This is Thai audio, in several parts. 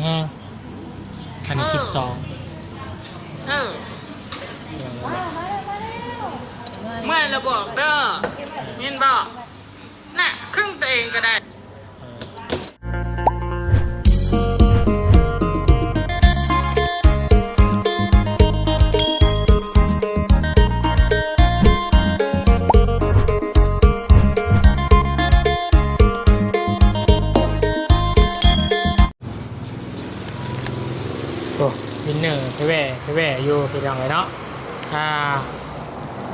แห้งอันนี้คลิปสองเออเมื่อเราบอกเด้อมินบอกน่ะครึ่งตัวเองก็ได้ แว่อยู่พี่น้องเลยเนาะอ่า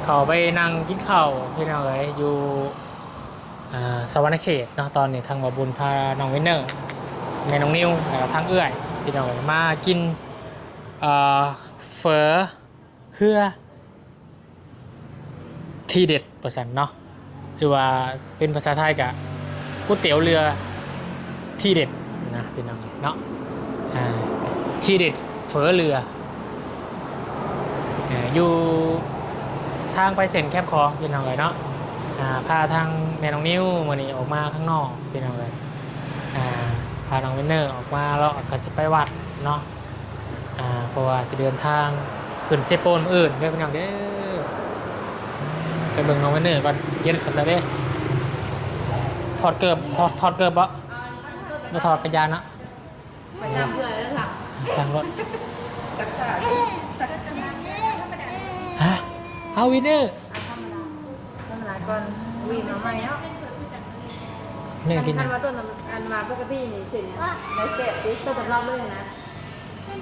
เขาไปนั่งกินข้าวพี่น้องเลยอยู่อ่าสวรรณเขตเนาะตอนนี้ทางบบุญพาน้องวินเนอร์แม่น้องนิวแล้วก็ทางเอื้อยพี่น้องเลยมากินเอ่อเฟอเฮือที่เด็ดประสันเนาะหรือว่าเป็นภาษาไทยกับก๋วยเตี๋ยวเรือที่เด็ดนะพี่น้องเนาะที่เด็ดเฟอเรือ อ่าอยู่ทางไปเซ็นแคบคลองพี่น้องเลยเนาะอ่าพาทางแม่น้องนิ้ววันนี้ออกมาข้างนอกพี่น้องเลยอ่าพาน้องวินเนอร์ออกมาแล้วก็สิไปวัดเนาะอ่าเพราะว่าจะเดินทางขึ้นเซโปนมื้ออื่นเด้อพี่น้องเด้อไปเบิ่งน้องวินเนอร์ก่อนเย็นสัปดาห์เด้อถอดเกือบถอดถอดเกือบบ่ไม่ถอดกระยานเนาะไปทำเพื่อแล้วค่ะสั่งรถรักษาสักธรรมดาฮะ เอาวินเนอร์ธรรมดาธรรมดาก่อนวีมาใหม่เนาะเนื้อกินอันะนมาต้นอันมาปกตินี่สิเนี่ยได้เสพดิต้นตำรับเลยนะอืม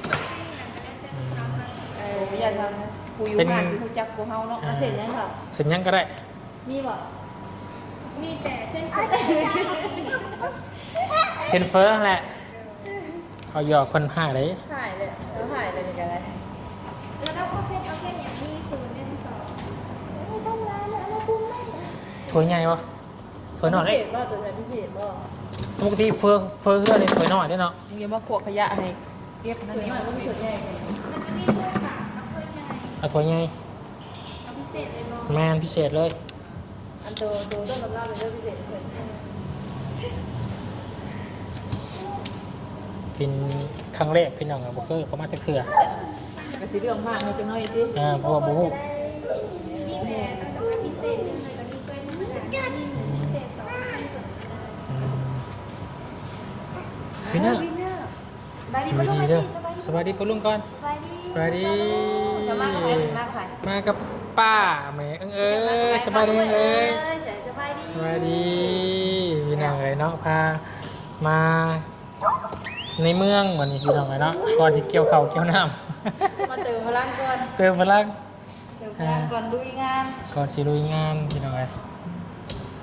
เอออย่าทำนะกูอยู่บ้านกูรู้จักกูเฮาเนาะแล้วเสร็จยังค่ะเสร็จยังก็ได้ มีบ่มีแต่เส้นเช่นเฟ้อนั่นแหละเอาหยอกคนห่าเลยถ่ายเลย วยใหญ่ปะถ้วยน้อยพิได้เศษบ่ตัวไหนพิเศษบ่ปกติเฟ้อเฟ้อเฮือนี่ถ้วยน้อยได้เนาะมึงอย่ามาขวกขยะให้เรียกนั่นนี่มันสุดแย่เลยมันจะมีถ้วยฝากับถ้วยใหญ่เอาถ้วยใหญ่เอาพิเศษเลยบอกแมนพิเศษเลย อันตัวตัวต้นตำรับเป็นเรื่องพิเศษเพิ่นกินครั้งแรกพี่น้องอะบ่เคยเขามาจากเถื่อก็สิเรื่องมากเลยจังน้อยติอ่าเพราะว่าบ่ฮู้ วินเนอร์บายดีอยู่บ่ดีลูกเด้อสบายดีสวัสดีปะลุงก่อนสบายดีสวัสดีสบายดีมากค่ะมากับป้าแม่เอิงเอ้ยสบายดีเอิงเอ้ยสบายดีสวัสดีพี่น้องเอ้ยเนาะพามาในเมืองวันนี้พี่น้องเอ้ยเนาะก่อนสิเกี่ยวข้าวเกี่ยวน้ำมาเติมพลังก่อนเติมพลังเติมพลังก่อนลุยงานก่อนสิลุยงานพี่น้องเอ้ย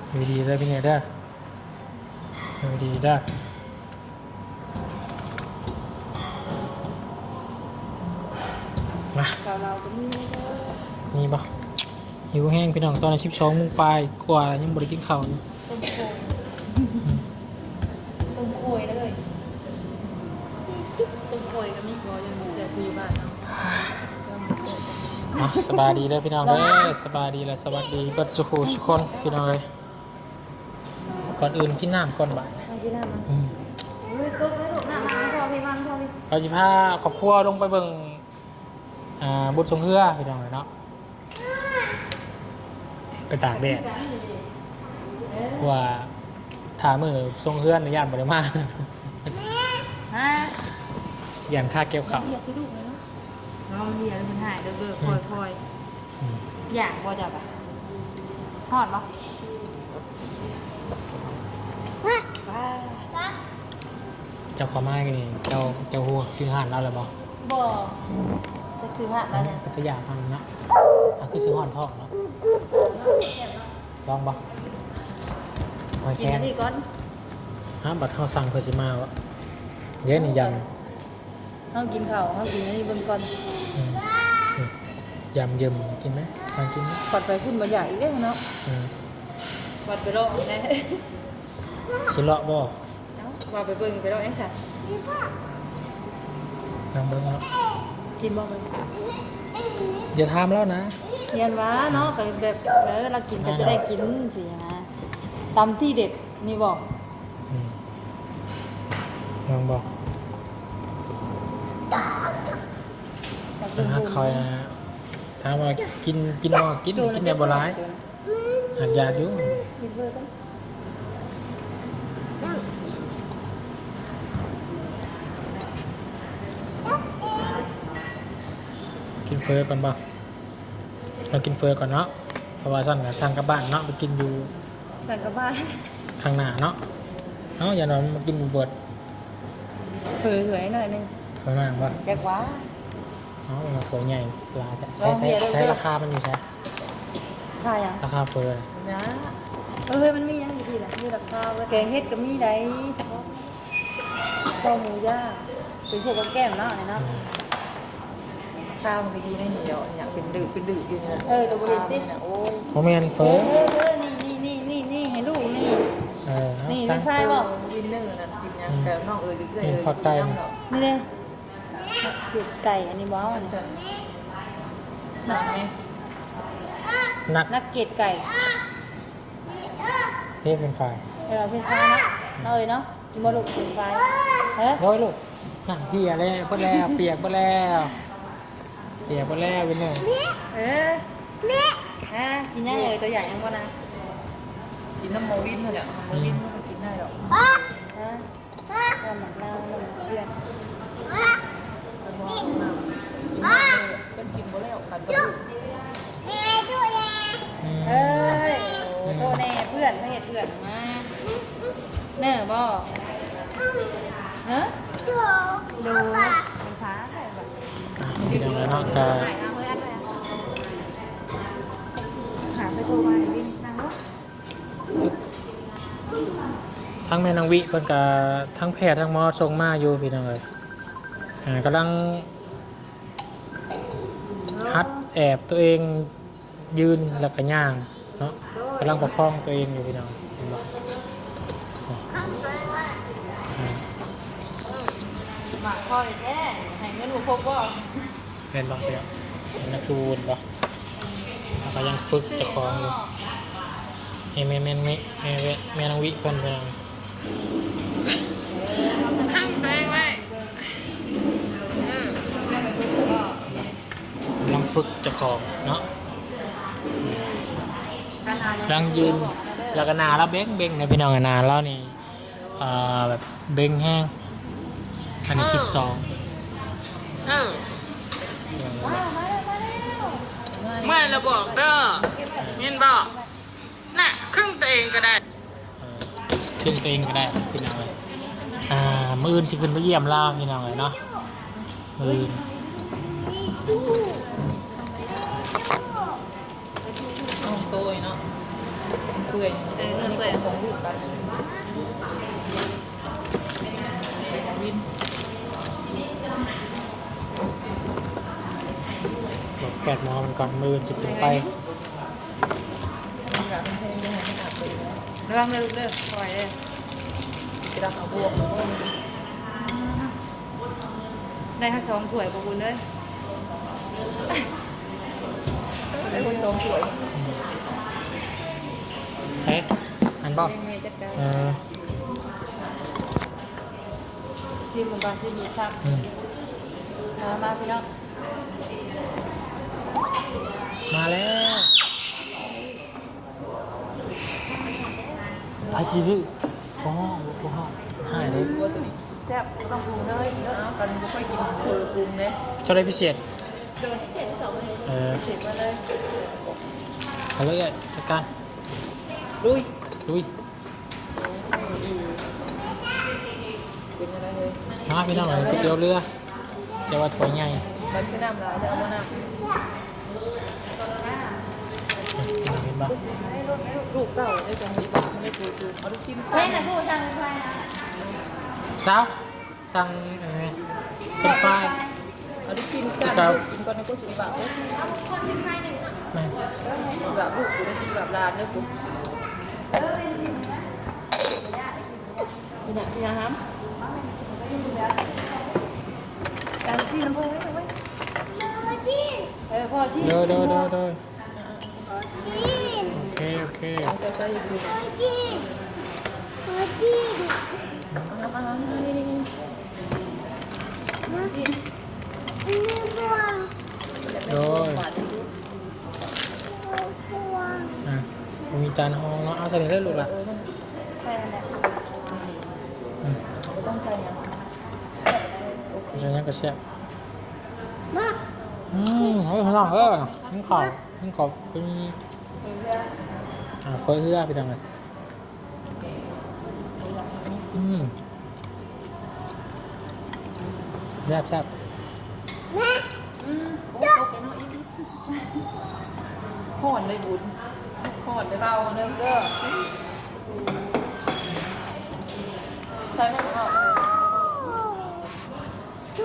อยู่ดีเด้อพี่เนี่ยเด้ออยู่ดีเด้อ มาเราเราก็มีเด้อนี่บ่หิวแห้งพี่น้องตอนนี้ชิบช้องมุงปลายกว่ายังบริกินข้าวอยู่ต้มโขยต้มโขยเลยต้มโขยก็มีพอยังมีเสียพีบ้านเนาะอะสบายดีเด้อพี่น้องเด้อสบายดีและสวัสดีเบิดสุขุทุกคนพี่น้องเลยก่อนอื่นกินน้ำก่อนบ่ายมาที่นั่นนะอืมอุ้ยต้มไม่ถูกน้ำมันพอพี่มันพอพี่เราจะพาครอบครัวลงไปเบิ่ง อ่าบุตรทรงเฮือพี่น้องเลยเนาะไปตากแดดเพราะว่าถามือทรงเฮือนในย่านบริมาฮะย่านค่าเกี่ยวข้าวเบียร์สิลูกเลยเนาะน้องเบียร์มันหายเด้อเบิกคอยคอยอืมอยากบ่จับอะทอดปะว้าเจ้าขอมาไงนี่เจ้าเจ้าหัวซื้อห่านเราเลยบ่บ่ จะซื้อหัดมาเนี่ยเป็นสยามพันเนาะอะคือซื้อห่อนทองเนาะลองบ่หอยกินแครอันนี้ก่อนฮะบัตรเขาสั่งเพื่อสิมาวะเยอะนี่ยเฮากินข้าวเฮากินอันนี้เบิ่งก่อนำอืมอืมยำเยิมกินไหมสั่งกินไหมปัดไปพุ่นบ่อยากอีกเด้อเนาะอืมปัดไปรอนะชิเลาะบ่เอ้าว่าไปเบิ่งไปรอจังซั่นลองเบิ่งเนาะ กินบ่ไปอย่าทำแล้วนะเย็นวะเนาะแบบเออเรากินก็จะได้กินสินะตำที่เด็ดนี่บอกยังบอกมันหัคอยนะฮะถามว่ากินกินบ่กินกินยาบร้ายหักยาอยู่ เบอร์กันกินเฟอก่อนบ่เรากินเฟอก่อนเนาะเพราะว่าสั่นกับสั่งกลับบ้านเนาะไปกินอยู่สั่งกลับบ้านข้างหน้าเนาะเอ้าอย่านอนมากินบุบดเผื่อสวยหน่อยนึงถอยมากบ่แจ็คว้าเอ้ามาถอยใหญ่ลาใช้ใช้ใช้ราคามันอยู่ใช้ค่ายังราคาเฟอร์นะเออมันมียังอยู่ดีแหละมีราคาเว้ยแกงเฮ็ดก็มีได้ข้าวหมูย่างเป็นพวกกับแก้มเนาะเนี่ยเนาะ ข้าวมันก็อยู่ในนี่เดี๋ยวอยากเป็นดื้อเป็นดื้ออยู่นี่นะเออตัวบริตินะโอ้ยโมเมนเฟเอออร์เออเออนี่นี่นี่นี่นี่ให้ลูกนี่ เออเอานี่สั่ไม่งใช่บอกวินเนอร์นั่นกินยังแต่น้องเอ๋ยเอ้ยอืมเอ้ยทอดไก่ น้ำเนาะนี่เลยเก็บไก่อันนี้บ้าวอันนี้หนักไหมนักนักเก็ตไก่นี่เป็นฝ่ายเออเป็นไฟเนาะเอาเลยเนาะกินบอลูกเป็นไฟเฮ้ยโอ้ยลูกนั่งเพียแล้วเพื่อแล้วเปียกเพื่อแล้ว เปียกเพื่อแล้วเป็นหนึ่งเอออะกินยังเลยตัวใหญ่ยังวะนะกินน้ำโมวินเท่าเนี่ยโมวินมันก็กินได้หรอกฮะน้ำหมักน้ำน้ำหมักเพื่อนก็กินบ่แล้วกันก็อืมเอ้ยโอ้โตแน่เพื่อนไม่เห็นเพื่อนมา วิเพิ่นก็ทั้งแพทย์ทั้งหมอส่งมาอยู่พี่น้องเอ้ยอ่ากำลังฮัดแอบตัวเองยืนแล้วก็ย่างเนาะกำลังประคองตัวเองอยู่พี่น้องเห็นบ่อ่าหมักคอเลยแท้ให้เงินหัวพกบ่เป็นบ่เดียวเป็นนักดูนบ่แล้วก็ยังฝึกเจะคลองอยู่เฮ้แม่แม่แม่แม่แม่แม่นางวิเพิ่นเพิ่น ข้างตัวเองไว้เออกำลังฝึกเจะคลองเนาะการอ่านกำลังยืนแล้วก็หนาแล้วเบ้งเบ้งในพี่น้องอะหนาแล้วนี่เอ่อแบบเบ้งแห้งอันนี้คลิปสองเออเมื่อเราบอกเด้อเห็นบอกน่ะครึ่งตัวเองก็ได้ ขึ้นตัวเองก็ได้พี่น้องเลยอ่ามืออื่นสิขึ้นไปเยี่ยมเล่าพี่น้องเลยเนาะมืออื่นน้องโตยเนาะเปื่อยเออเรื่องเปื่อยของลูกกันวินบอกแปดหมอมันก่อนมือสิขึ้นไป อยากเป็นเพลงยังไงไม่อาบเลย นะเรื่องเลิกเลิกปล่อยเลยจะรับเอาบวกแล้วก็ได้ค่สองถ้วยพวกคุณเลยไอ้คนสองสวยใช่อันบอกเมย์จัดการเออทีมมันก่อนทีมมีซักมมามาพี่น้องมาแล้ว ไปชี้ชื่อโอ้โหโอ้โหหายเลยตัวตัวนี้แซ่บต้องปรุงเลยเนาะกันไม่ค่อยกินเออปรุงเลยชอบได้พิเศษโดนพิเศษที่สองเลยเออเสร็จมาเลยเอาเลยอะจัดการลุยลุยเป็นอะไรเลยมาพี่น้องเลยก๋วยเตี๋ยวเรือเดี๋ยวว่าถ้วยใหญ่มันคือน้ำลายจะเอามาน้ำ เห็นปะลูกเต่าได้ตรงนี้ไม่ได้ดูดูเอาลูกชิ้นใช่นะผู้สั่งไฟนะสาวสั่งเออเป็นไฟล์เเลยแม่แบบลูกกูได้กินแบบร้านเลยกูนี่นี่นะครับการซีน้ำพุไว้ว้เออพ่อชี้เด้อเด้อเด้อเด้อโอเคโอเคเอาใจใส่คือเอามาเอามานี่นี่นี่ชี้ไม่รู้บาทที่รู้อะมีจานห้องเนาะเอาใส่นี่เลยลูกละเออนั่นใช่แหละอืมไม่ต้องใส่ยังใส่ยังกระเชียบมาอืมเฮ้ยข้างนอกเออทั้งขอบทั้งขอบเป็นอ่าเฟอ ร์เฮือพี่ดังเลยอืมแซ่บแซ่บแม่โอ้โอเคเนาะอีกห่อนเลยบุญห่อนเลยเบาเริ่มเด้อใส่ไม่พอ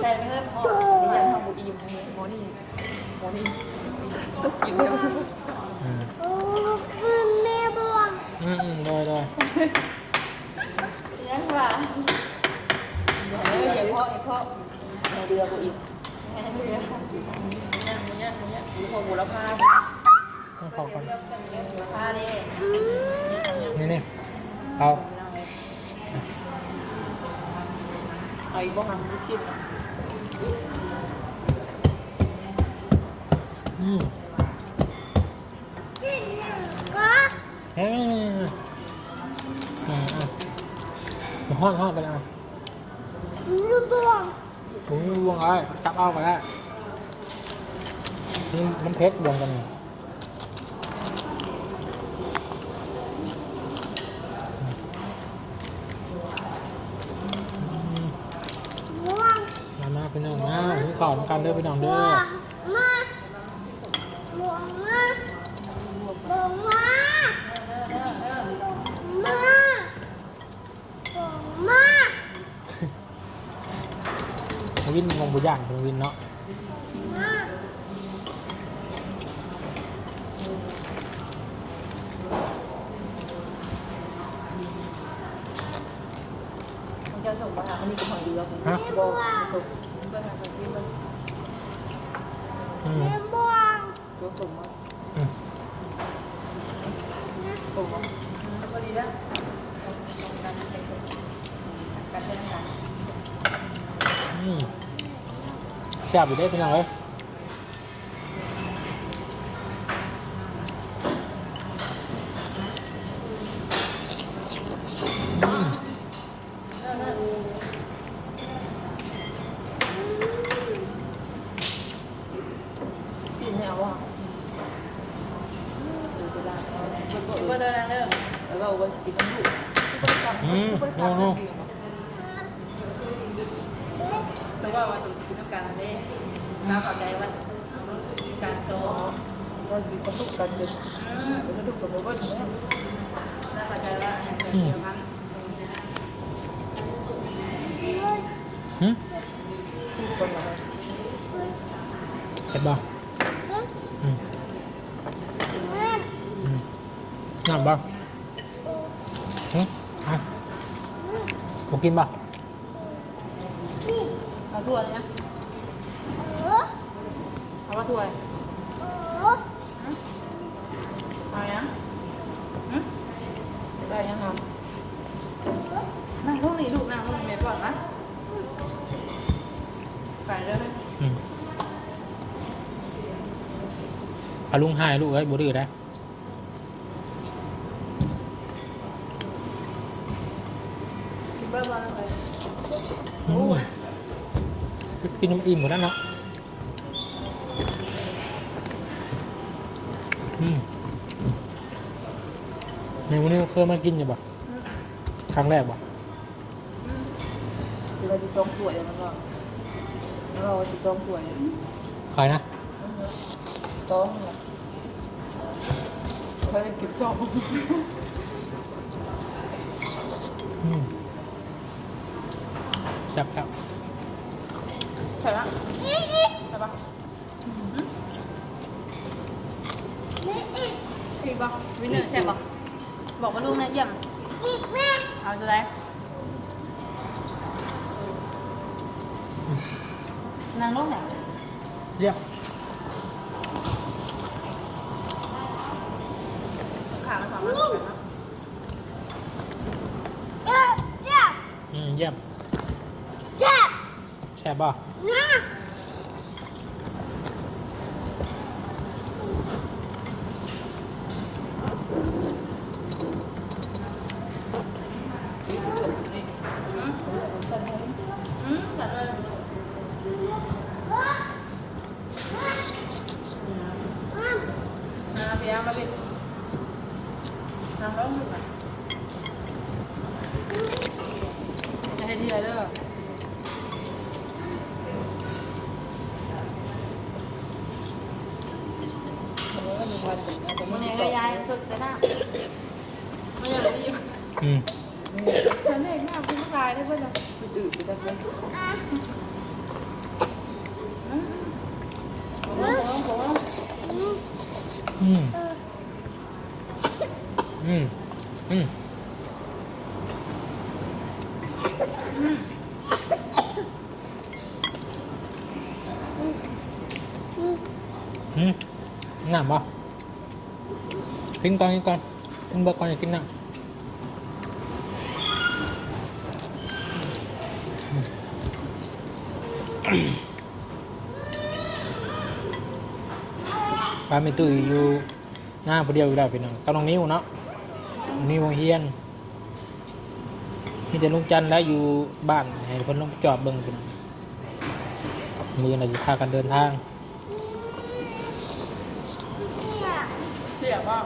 ใส่ไม่เพิ่มพอนี่ยังทำบุอีมโมนี่โมนี่ต้องกินแล้ว อืม โอ้เป็นแม่บวง อืมอืมได้ได้ ยังว่าเอออย่าเพาะอย่าเพาะมาเดือบุอีมแม่เรือเนี่ยเนี่ยเนี่ยดูพอบุรพาต้องขอบก่อนบุรพาดินี่นี่เอาเอาอีกบ้างลูกชิ้นอืมจิ้ ห้อนห้อนไปแล้วลูกบวงถุงบวงไอ้จับเอาไปได้นี่น้ำเพชรบวงกันนี่บวงมามาพี่น้องมาถึงข่าวกันเด้อพี่น้องบเด้วอง มาบวงมาบวงมามาบวงมา วินมองบุญย่างเป็นวินเนาะมามันจะส่งมาหาอันนี้ก็หอยเดือผมฮะบอกส่งเพื่อนทางที่มันอืมแม่บวงยกส่งมาอืมส่งมาพอดีแล้วกันกันเป็นกันอืม แซ่บอยู่ได้อพี่น้องเอ้ยอืม สิ้นให้เอาอะเออจะได้เออเบิร์ด ก็ เบิร์ด เดินเริ่ม แล้วก็เอาไว้ติดกันอยู่ อืมโน่โน่ แต่ว่าวันนี้คือการเล่น นาเข้าใจว่าการโชว์ก็มีความสุขกันเลยแล้วดูกับเบิร์ดเนี่ยน้าเข้าใจว่าเกี่ยวกับฮึเจ็บบ่น้ำบ่หืมเอาบ่กินบ่เอาถ้วยนะ เอาว่าถ้วยเออเอานะได้ยังครับนั่งลูกนี่ลูกนั่งลูก เมย์ก่อนนะไปเลยอืมพาลุงหายลูกเอ้ยบ่ดื้อได้กินเบอร์บอลเลยอืมกินนมอิ่มหมดแล้วเนาะอืมในวันนี้เคยมากินอยู่บ่ครั้งแรกบ่คือเราจะส่งถ้วยแล้วก็แล้วเราจะส่งถ้วยใครนะส่งเนี่ยเขาจะเก็บส่งอืมจับครับใช่ปะใช่ปะ ไม่อีก อีกปะวินเนอร์ใช่ปะบอกว่าลูกนะเยี่ยม อีกแม่เอาจะได้นางลูกไหนเรียบขามันสองมันนะเจ็บเจ็บอืมเยี่ยมเจ็บแซ่บบ่นะ สัตว์เลยน้ำเปียกมาเป็นน้ำร้อนหมดเลยจะให้ทีไรเด้อวันนี้ก็ย้ายสุดแต่หน้าไม่อยากรีบ อืมฉันเองหน้าคุณผู้ชายได้เพื่อนเราตื่นไปจังเลยอืมอืมอืมอืมน้ำป่กินก่อนกินก่อนกินเบอร์ก่อนอย่ากินน้ำ ปลาเมตุยอยู่หน้าผู้เดียวอยู่ได้พี่น้องกับน้องนิ้วเนาะนิ้วเฮียนมีแต่ลุงจันแล้วอยู่บ้านให้เพิ่นลงจอดเบิ่งพี่น้องมือน่าจะพากันเดินทางเสียบ้าง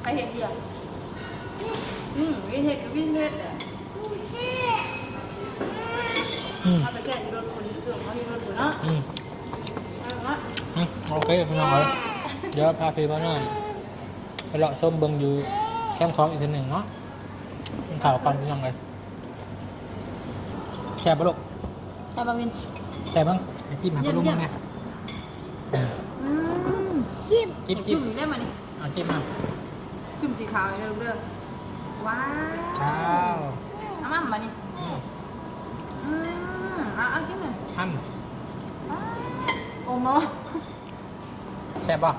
ใครเห็นเดียวอืมวินเทจกับวินเทจอะ อืม เอาไปแก้ที่รถคนที่เสื่อมเขาที่รถคนเนาะอืมเอาละอืมโอเคพี่น้องเอ้ยเดี๋ยวพาพี่พ่อน้องไปเลาะส้มเบิ่งอยู่แคมป์ของอีกทีหนึ่งเนาะกินข่าวก่อนพี่น้องเลยแช่บปะลูกตาบาวินแช่บ้างไอ้จิ้มหาปลาลุงเยี่ยมเนี่ยอืมจิ้มจิ้จุ่มมได้มานี่เอาจิ้มมาจุ่มสีขาวเลยเด้อว้าข้าวเอามามานี่อืมอืม เอาเอาจิ้มเลยอ้ํโอโมแช่บป่ะ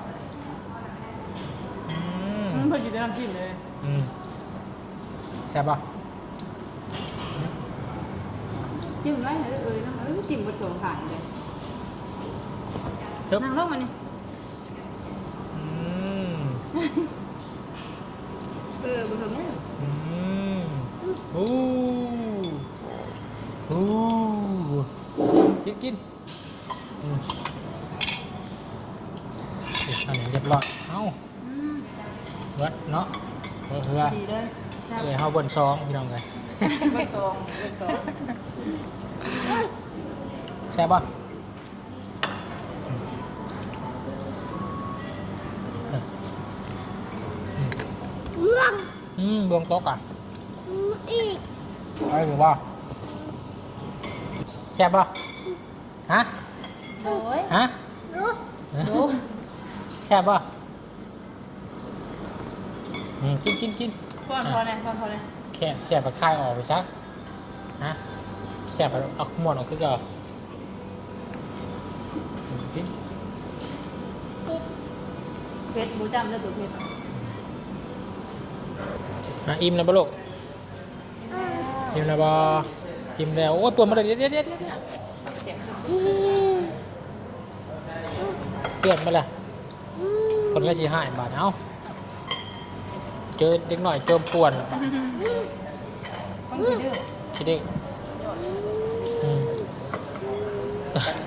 อืมอืมเพิ่งกินแต่น้ำจิ้มเลยอืมแช่บป่ะจิ้มไว้ไหนเอ้ยน้ำเอ้ยจิ้มผสมขายเลยปึ๊บนั่งลงมานี่อืมเออผสมเนี่ยอืมโอ้โอ้ กินกินอืมเสร็จแล้วเรียบร้อยเอ้าอืมเบิดเนาะเพื่อเพื่อดีเลยแซ่บเอ้ยเฮาบนซองพี่น้องเลยผสมผสมใช่ป่ะอืมดวงโต๊ะอะไปหรือว่าแช่บป่ะ ฮะ โอ้ยฮะดูแช่บป่ะอืมกินกินกินพอนพอเลยพอนพอเลยแค่แช่บกับคายออกไปซัก ฮะแช่บเอาหมดออกคือเก่าอืมกินเพชรบูจำแล้วตัวเพชรอะอิ่มแล้วปะลูก อิ่มแล้วปะอิ่มแล้ว โอ้ยปวดมาเลยเดี๋ยวเดี๋ยวเดี๋ยวเดี๋ยวเดี๋ยว เตือนมาละคนละสีหายบาทเอาเจอเด็กหน่อยเจอป่วนแล้วปะคนขี้ดื้อคิดดิอืม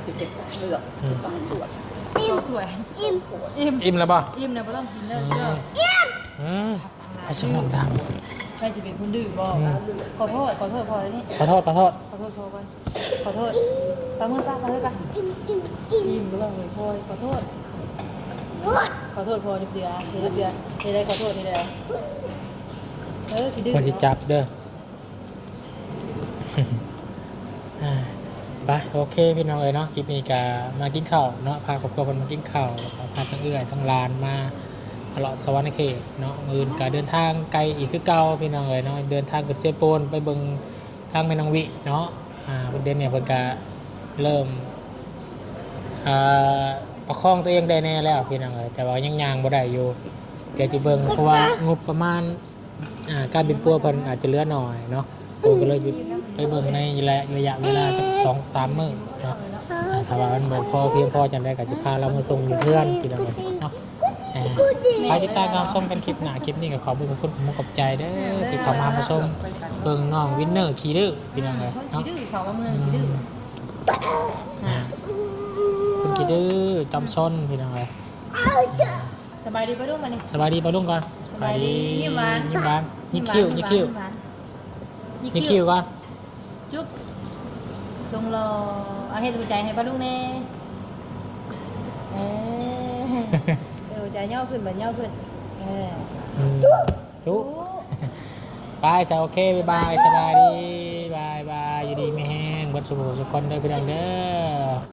ติดเด็กเลือกต้องสวดโชว์ถ้วยอิ่มอิ่มอิ่มแล้วปะอิ่มเนี่ยไม่ต้องกินเลยอืเด้อมอืมไอ้ชิมองดัง ใครจะเป็นคนดื้อบอกขอโทษขอโทษพอแล้วนี่ขอโทษขอโทษขอโทษโชว์กันขอโทษปามือป้าปามือป้าอิ่มหรือเปล่าเลยพอยขอโทษ ขอโทษพอเดือดเดือดเดือดเดือดเดือดขอโทษนี่เลยเออขี้ดื้อคนที่จับเด้ออ่าไปโอเคพี่น้องเอ๋ยเนาะคลิปนี้ก็มากินข้าวเนาะพาครอบครัวคนมากินข้าวแล้วก็พาทั้งเอื้อยทั้งหลานมา ตลอดสวรรค์เขตเนาะมื่นก็เดินทางไกลอีกคือเก่าพี่น้องเอ๋ยเนาะเดินทางกับเซโปนไปเบิ่งทางแม่นางวิเนาะอ่าประเด็นเนี่ยเพิ่นก็เริ่มอ่าประคองตัวเองได้แน่แล้วพี่น้องเอ๋ยแต่ว่ายังยางบ่ได้อยู่เดี๋ยวจะเบิ่งเพราะว่างบประมาณอ่าการเป็นปัวเพิ่นอาจจะเหลือหน่อยเนาะผมก็เลยไปเบิ่งในระยะเวลาจักสองสามมื้อเนาะถ้าว่ามันบ่พอเพียงพอจังได้ก็จะพาเรามาส่งอยู่เพื่อนพี่น้องเนาะ อ่าใครติดตามการชมกันคลิปหน้าคลิปนี้ก็ขอบุญขอบคุณผมขอบใจเด้อที่เข้ามารับชมเบิ่งน้องวินเนอร์ขี่ดื้อพี่น้องเลยคนเนาะขี้ดื้อเขามาเมืองขี้ดื้ออ่าคุณขี่ดื้อจอมซนพี่น้องเลยสบายดีปะลูกมานี่สบายดีปะลุงก่อนสบายดียิ้มหวานยิ้มหวานยิ้มคิ้วยิ้มคิ้วยิ้มยิ้มคิ้คิ้ววก่อนจุ๊บทรงรอเอาเฮ็ดหัวใจให้ป้าลุงแน่เออเออหัว ใจย่อขึ้นแบบย่อขึ้นเอออืมสู้สู้บายสาวโอเคบ๊ายบายสบายดีบายบายอยู่ดีไม่แห้งเบัดสุขสุขคนเด้อพี่น้องเด้อ